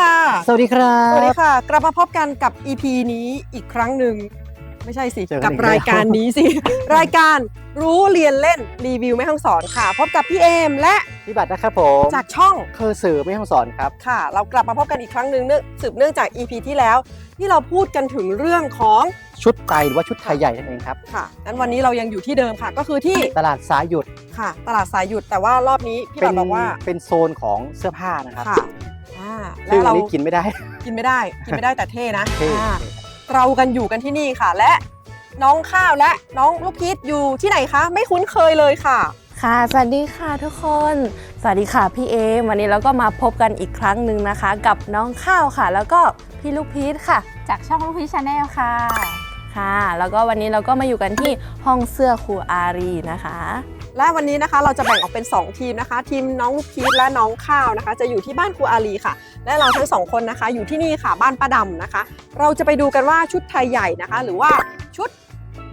ค่ะ สวัสดีครับ สวัสดีค่ะ กลับมาพบกันกับ EP นี้อีกครั้งหนึ่ง ไม่ใช่สิ เจอกันกับอีกแล้วรายการนี้สิ รายการรู้เรียนเล่นรีวิวไม่ห้องสอนค่ะ พบกับพี่เอมและพี่บัตรนะครับผมจากช่องเคอร์สื่อไม่ห้องสอนครับ ค่ะ เรากลับมาพบกันอีกครั้งหนึ่งเนื่องสืบเนื่องจาก EP ที่แล้ว ที่เราพูดกันถึงเรื่องของชุดไตหรือว่าชุดไทยใหญ่นั่นเองครับ ค่ะนั้นวันนี้เรายังอยู่ที่เดิมค่ะ ก็คือที่ตลาดสายหยุดค่ะ ตลาดสายหยุดแต่ว่ารอบนี้พี่เป็บานทบอกว่าเป็นโซนของเสื้อผ้านะครับ ค่ะ อ่าซึ่และงอัเรานนี้กินไม่ได้ กินไม่ได้ กินไม่ได้แต่เท่นะเท่ อ่าเรากันอยู่กันที่นี่ค่ะ และน้องข้าวและน้องลูกพีชอยู่ที่ไหนคะ ไม่คุ้นเคยเลยค่ะ ค่ะ สวัสดีค่ะทุกคน สวัสดีค่ะพี่เอมวันนี้เราก็มาพบกันอีกครั้งหนึ่งนะคะ กับน้องข้าวค่ะ แล้วก็พี่ลูกพีชค่ะ จากช่องลูกพีชาแนลค่ะ ค่ะ แล้วก็วันนี้เราก็มาอยู่กันที่ห้องเสื้อครูอารีนะคะ และวันนี้นะคะเราจะแบ่งออกเป็น 2 ทีมนะคะ ทีมน้องลูกพีชและน้องข้าวนะคะ จะอยู่ที่บ้านครูอาลีค่ะ และเราทั้งสองคนนะคะ อยู่ที่นี่ค่ะบ้านป้าดำนะคะ เราจะไปดูกันว่าชุดไทยใหญ่นะคะ หรือว่าชุด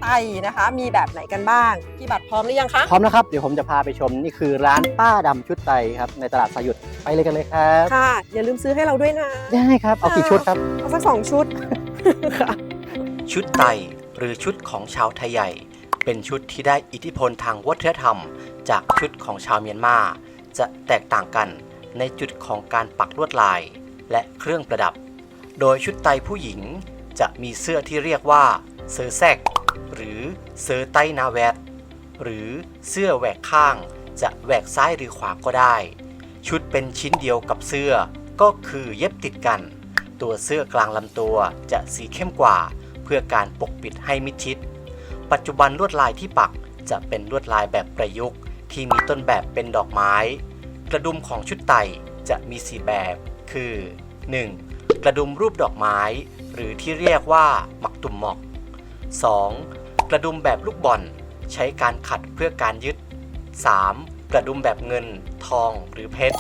ไตนะคะ มีแบบไหนกันบ้างพี่บัตรพร้อมหรือยังคะพร้อมนะครับ เดี๋ยวผมจะพาไปชมนี่คือร้านป้าดำชุดไตครับในตลาดสายหยุดไปเลยกันเลยครับค่ะอย่าลืมซื้อให้เราด้วยนะได้ครับเอากี่ชุดครับเอาสักสองชุดค่ะ ชุดไตหรือชุดของชาวไทยใหญ่ เป็นชุดที่ได้อิทธิพลทางวัฒนธรรม จากชุดของชาวเมียนมา จะแตกต่างกันในจุดของการปักลวดลาย และเครื่องประดับ โดยชุดไตผู้หญิงจะมีเสื้อที่เรียกว่าเซอร์แซก หรือเซอร์ไตนาแวดหรือเสื้อแหวกข้าง จะแหวกซ้ายหรือขวาก็ได้ ชุดเป็นชิ้นเดียวกับเสื้อก็คือเย็บติดกัน ตัวเสื้อกลางลำตัวจะสีเข้มกว่า เพื่อการปกปิดให้มิดชิด ปัจจุบันลวดลายที่ปักจะเป็นลวดลายแบบประยุกต์ ที่มีต้นแบบเป็นดอกไม้ กระดุมของชุดไตจะมีสีแบบ คือ 1. กระดุมรูปดอกไม้ หรือที่เรียกว่าหมักตุ่มหมอก 2. กระดุมแบบลูกบอลใช้การขัดเพื่อการยึด 3. กระดุมแบบเงิน ทองหรือเพชร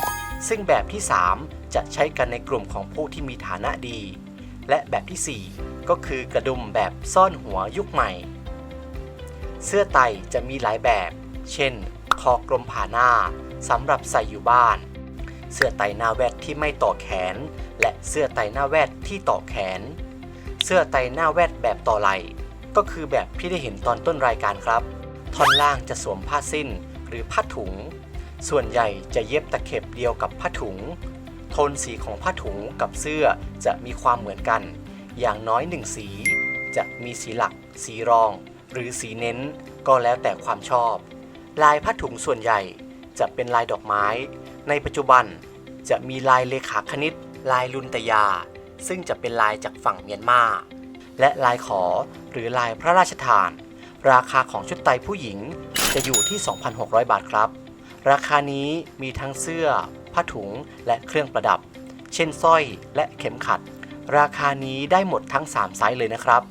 ซึ่งแบบที่ 3 จะใช้กันในกลุ่มของผู้ที่มีฐานะดี และแบบที่ 4 ก็คือกระดุมแบบซ่อนหัวยุคใหม่ เสื้อไตจะมีหลายแบบ เช่น คอกลมผ่าหน้าสำหรับใส่อยู่บ้าน เสื้อไตหน้าแวดที่ไม่ต่อแขน และเสื้อไตหน้าแวดที่ต่อแขน เสื้อไตหน้าแวดแบบต่อไหล่ก็คือแบบที่ได้เห็นตอนต้นรายการครับ ท่อนล่างจะสวมผ้าสิ้นหรือผ้าถุง ส่วนใหญ่จะเย็บตะเข็บเดียวกับผ้าถุง โทนสีของผ้าถุงกับเสื้อจะมีความเหมือนกัน อย่างน้อยหนึ่งสี จะมีสีหลัก สีรอง หรือสีเน้นก็แล้วแต่ความชอบ ลายผ้าถุงส่วนใหญ่จะเป็นลายดอกไม้ ในปัจจุบันจะมีลายเลขาคณิต ลายลุนตยา ซึ่งจะเป็นลายจากฝั่งเมียนมา และลายขอหรือลายพระราชทาน ราคาของชุดไตผู้หญิงจะอยู่ที่ 2,600 บาทครับ ราคานี้มีทั้งเสื้อ ผ้าถุงและเครื่องประดับ เช่นสร้อยและเข็มขัด ราคานี้ได้หมดทั้ง 3 ไซส์เลยนะครับ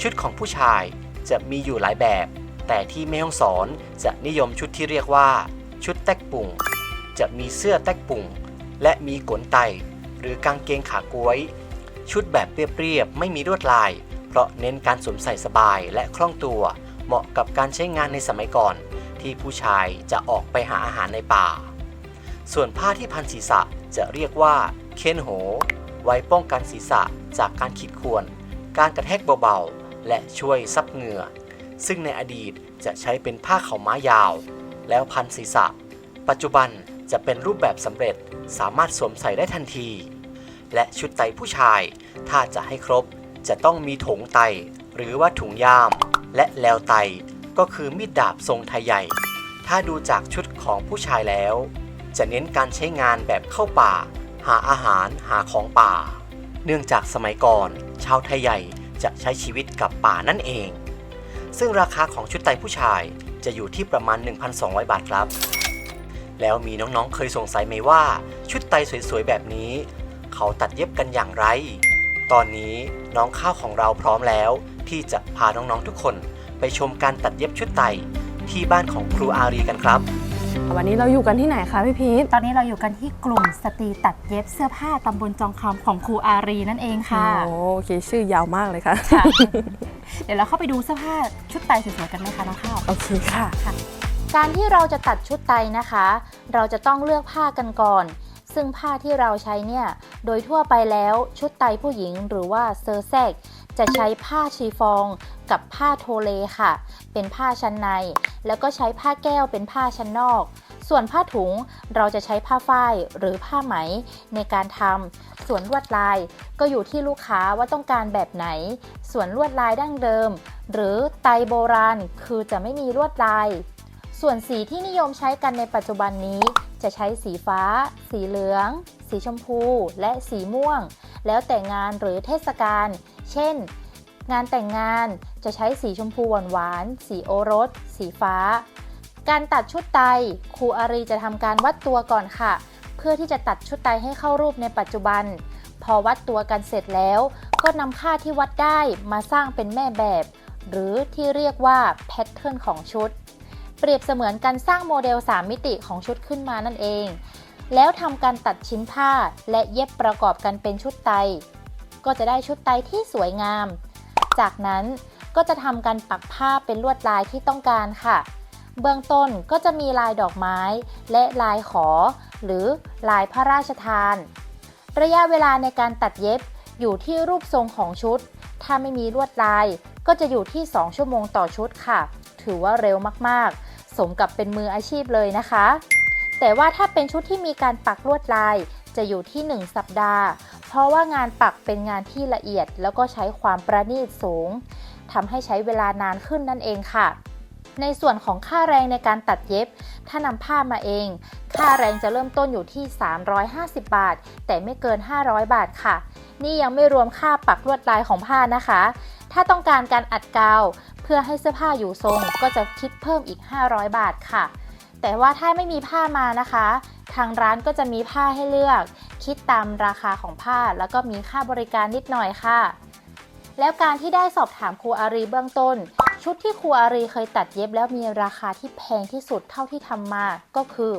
ชุดของผู้ชายจะมีอยู่หลายแบบ แต่ที่แม่ฮ่องสอนจะนิยมชุดที่เรียกว่า ชุดแตกปุ่ง จะมีเสื้อแตกปุ่ง และมีกลไต หรือกางเกงขากล้วย ชุดแบบเรียบๆไม่มีลวดลาย เพราะเน้นการสวมใส่สบายและคล่องตัว เหมาะกับการใช้งานในสมัยก่อน ที่ผู้ชายจะออกไปหาอาหารในป่า ส่วนผ้าที่พันศีรษะจะเรียกว่าเคนโห ไว้ป้องกันศีรษะจากการขีดข่วน การกระแทกเบาๆ และช่วยซับเหงื่อ ซึ่งในอดีตจะใช้เป็นผ้าเขาม้ายาว แล้วพันศีรษะ ปัจจุบันจะเป็นรูปแบบสำเร็จสามารถสวมใส่ได้ทันที และชุดไตผู้ชาย ถ้าจะให้ครบจะต้องมีถงไต หรือว่าถุงยาม และแลวไตก็คือมีดดาบทรงไทยใหญ่ ถ้าดูจากชุดของผู้ชายแล้ว จะเน้นการใช้งานแบบเข้าป่า หาอาหารหาของป่า เนื่องจากสมัยก่อน ชาวไทยใหญ่จะใช้ชีวิตกับป่านั่นเอง ซึ่งราคาของชุดไตผู้ชายจะอยู่ที่ประมาณ 1,200 บาทครับ แล้วมีน้องๆเคยสงสัยไหมว่าชุดไตสวยๆแบบนี้ เขาตัดเย็บกันอย่างไร ตอนนี้น้องข้าวของเราพร้อมแล้ว ที่จะพาน้องๆทุกคนไปชมการตัดเย็บชุดไตที่บ้านของครูอารีกันครับ วันนี้เราอยู่กันที่ไหนคะพี่พีทตอนนี้เราอยู่กันที่กลุ่มสตรีตัดเย็บเสื้อผ้าตำบลจองคำของครูอารีนั่นเองค่ะโอเคชื่อยาวมากเลยค่ะค่ะเดี๋ยวเราเข้าไปดูเสื้อผ้าชุดไตสวยๆกันไหมคะน้องข้าวโอเคค่ะการที่เราจะตัดชุดไตนะคะ เราจะต้องเลือกผ้ากันก่อน ซึ่งผ้าที่เราใช้เนี่ยโดยทั่วไปแล้วชุดไตผู้หญิงหรือว่าเซอร์แซก จะใช้ผ้าชีฟองกับผ้าโทเลค่ะ เป็นผ้าชั้นใน แล้วก็ใช้ผ้าแก้วเป็นผ้าชั้นนอก ส่วนผ้าถุงเราจะใช้ผ้าฝ้ายหรือผ้าไหมในการทำส่วนลวดลายก็อยู่ที่ลูกค้าว่าต้องการแบบไหน ส่วนลวดลายดั้งเดิม หรือไตโบราณคือจะไม่มีลวดลาย ส่วนสีที่นิยมใช้กันในปัจจุบันนี้ จะใช้สีฟ้า สีเหลือง สีชมพู และสีม่วง แล้วแต่งานหรือเทศกาล เช่น งานแต่งงานจะใช้สีชมพูหวานๆ สีโอรส สีฟ้า การตัดชุดไตครูอารีจะทำการวัดตัวก่อนค่ะ เพื่อที่จะตัดชุดไตให้เข้ารูปในปัจจุบัน พอวัดตัวกันเสร็จแล้ว ก็นำค่าที่วัดได้มาสร้างเป็นแม่แบบ หรือที่เรียกว่าแพทเทิร์นของชุด เปรียบเสมือนการสร้างโมเดล 3 มิติของชุดขึ้นมานั่นเอง แล้วทำการตัดชิ้นผ้าและเย็บประกอบกันเป็นชุดไต ก็จะได้ชุดไตที่สวยงาม จากนั้นก็จะทำการปักผ้าเป็นลวดลายที่ต้องการค่ะ เบื้องต้นก็จะมีลายดอกไม้ และลายขอ หรือลายพระราชทาน ระยะเวลาในการตัดเย็บอยู่ที่รูปทรงของชุด ถ้าไม่มีลวดลายก็จะอยู่ที่ 2 ชั่วโมงต่อชุดค่ะ ถือว่าเร็วมากๆ สมกับเป็นมืออาชีพเลยนะคะ แต่ว่าถ้าเป็นชุดที่มีการปักลวดลายจะอยู่ที่ 1 สัปดาห์ เพราะว่างานปักเป็นงานที่ละเอียด แล้วก็ใช้ความประณีตสูงทำให้ใช้เวลานานขึ้นนั่นเองค่ะ ในส่วนของค่าแรงในการตัดเย็บ ถ้านำผ้ามาเอง ค่าแรงจะเริ่มต้นอยู่ที่ 350 บาท แต่ไม่เกิน 500 บาทค่ะ นี่ยังไม่รวมค่าปักลวดลายของผ้านะคะ ถ้าต้องการการอัดกาว เพื่อให้เสื้อผ้าอยู่ทรงก็จะคิดเพิ่มอีก 500 บาทค่ะ แต่ว่าถ้าไม่มีผ้ามานะคะ ทางร้านก็จะมีผ้าให้เลือก คิดตามราคาของผ้าแล้วก็มีค่าบริการนิดหน่อยค่ะ แล้วการที่ได้สอบถามครูอารีเบื้องต้น ชุดที่ครูอารีเคยตัดเย็บแล้วมีราคาที่แพงที่สุดเท่าที่ทำมาก็คือ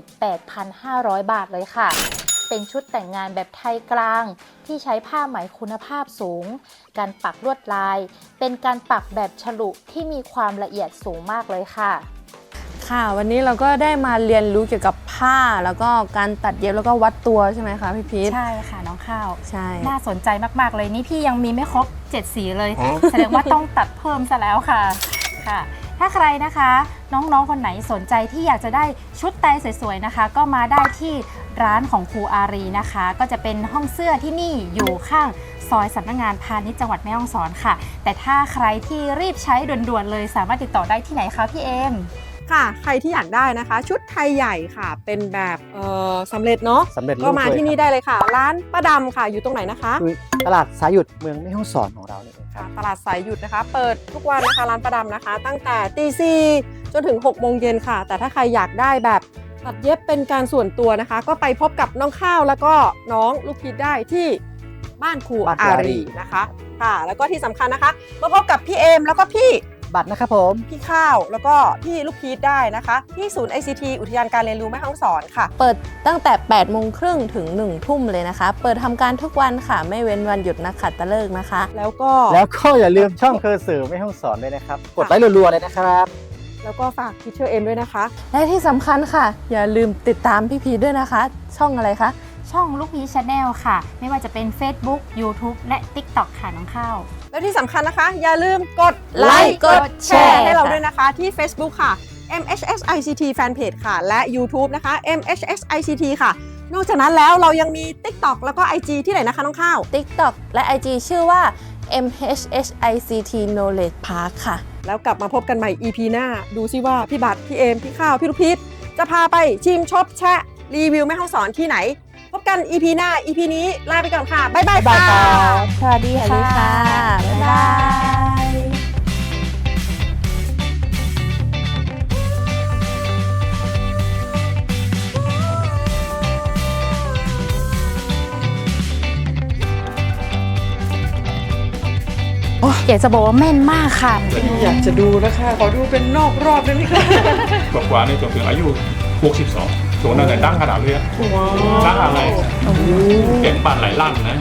8,500 บาทเลยค่ะเป็นชุดแต่งงานแบบไทยกลาง ที่ใช้ผ้าไหมคุณภาพสูง การปักลวดลาย เป็นการปักแบบฉลุที่มีความละเอียดสูงมากเลยค่ะ ค่ะ วันนี้เราก็ได้มาเรียนรู้เกี่ยวกับผ้าแล้วก็การตัดเย็บแล้วก็วัดตัวใช่ไหมคะพี่พีทใช่ค่ะน้องข้าวใช่ น่าสนใจมากๆเลยนี่พี่ยังมีไม่ครบ7สีเลยแสดงว่าต้องตัดเพิ่มซะแล้วค่ะค่ะ ถ้าใครนะคะ น้องๆคนไหนสนใจที่อยากจะได้ชุดไตรสวยๆนะคะ ก็มาได้ที่ร้านของครูอารีนะคะ ก็จะเป็นห้องเสื้อที่นี่อยู่ข้างซอยสำนักงานพาณิชย์จังหวัดแม่ฮ่องสอนค่ะ แต่ถ้าใครที่รีบใช้ด่วนๆเลยสามารถติดต่อได้ที่ไหนคะพี่เอม ค่ะ ใครที่อยากได้นะคะ ชุดไทยใหญ่ค่ะ เป็นแบบเอ่อสำเร็จเนาะสำเร็จรูปก็มาด้วยที่นี่ครับได้เลยค่ะ ร้านป้าดำค่ะอยู่ตรงไหนนะคะคือตลาดสายหยุดเมืองแม่ฮ่องสอนของเราเนี่ยเองคค่ะรับตลาดสายหยุดนะคะ เปิดทุกวันนะคะร้านป้าดำนะคะ ตั้งแต่ตีสี่จนถึง6โมงเย็นค่ะ แต่ถ้าใครอยากได้แบบตัดเย็บเป็นการส่วนตัวนะคะ ก็ไปพบกับน้องข้าวแล้วก็น้องลูกพีชได้ที่บ้านครูบ้านครูอาอารี รีนะคะค่ะ แล้วก็ที่สำคัญนะคะมาพบกับพี่เอมแล้วก็พี่ บัตรนะครับผม พี่ข้าวแล้วก็พี่ลูกพีชได้นะคะ ที่ศูนย์ ICT อุทยานการเรียนรู้แม่ฮ่องสอนค่ะ เปิดตั้งแต่ 8 โมงครึ่งถึง 1 ทุ่มเลยนะคะ เปิดทำการทุกวันค่ะ ไม่เว้นวันหยุดนักขัตฤกษ์นะคะ แล้วก็แล้วก็อย่าลืมช่องเคอสื่อแม่ฮ่องสอนด้วยนะครับ กดไลค์รัวๆเลยนะครับ แล้วก็ฝากพีเชอร์เอ็มด้วยนะคะ และที่สำคัญค่ะ อย่าลืมติดตามพี่พีทด้วยนะคะ ช่องอะไรคะช่องลูกพีชแนลค่ะ ไม่ว่าจะเป็น Facebook YouTube และ TikTok ค่ะน้องข้าว แล้วที่สำคัญนะคะ อย่าลืมกดไลค์กดแชร์ให้เราค่ะด้วยนะคะที่ Facebook ค่ะ MHS ICT Fanpage ค่ะ และ YouTube นะคะ MHS ICT ค่ะ นอกจากนั้นแล้วเรายังมี TikTok แล้วก็ IG ที่ไหนนะคะน้องข้าว TikTok และ IG ชื่อว่า MHHICT Knowledge Park ค่ะ แล้วกลับมาพบกันใหม่ EP หน้า ดูซิว่าพี่บัตรพี่เอม พี่ข้าว พี่ลูกพีชจะพาไปชิมชอบแชะรีวิวแม่ห้องสอนที่ไหนพ บกัน EP หน้า EP นี้ลาไปก่อนค่ะ บ๊ายบายบ๊ายบายค่ะครับสวัสดีสวัสดีค่ะค่ะบ๊ายบายอยากจะบอกว่าแม่นมากค่ะ อยากจะดูนะคะ ขอดูเป็นนอกรอบได้ไหมคะกว่าๆในจนถึงอายุ 62 ตัวนั้นไหนตั้งขนาดเลยอะตั้งอะไรเก่งปานหลายลั่นนะ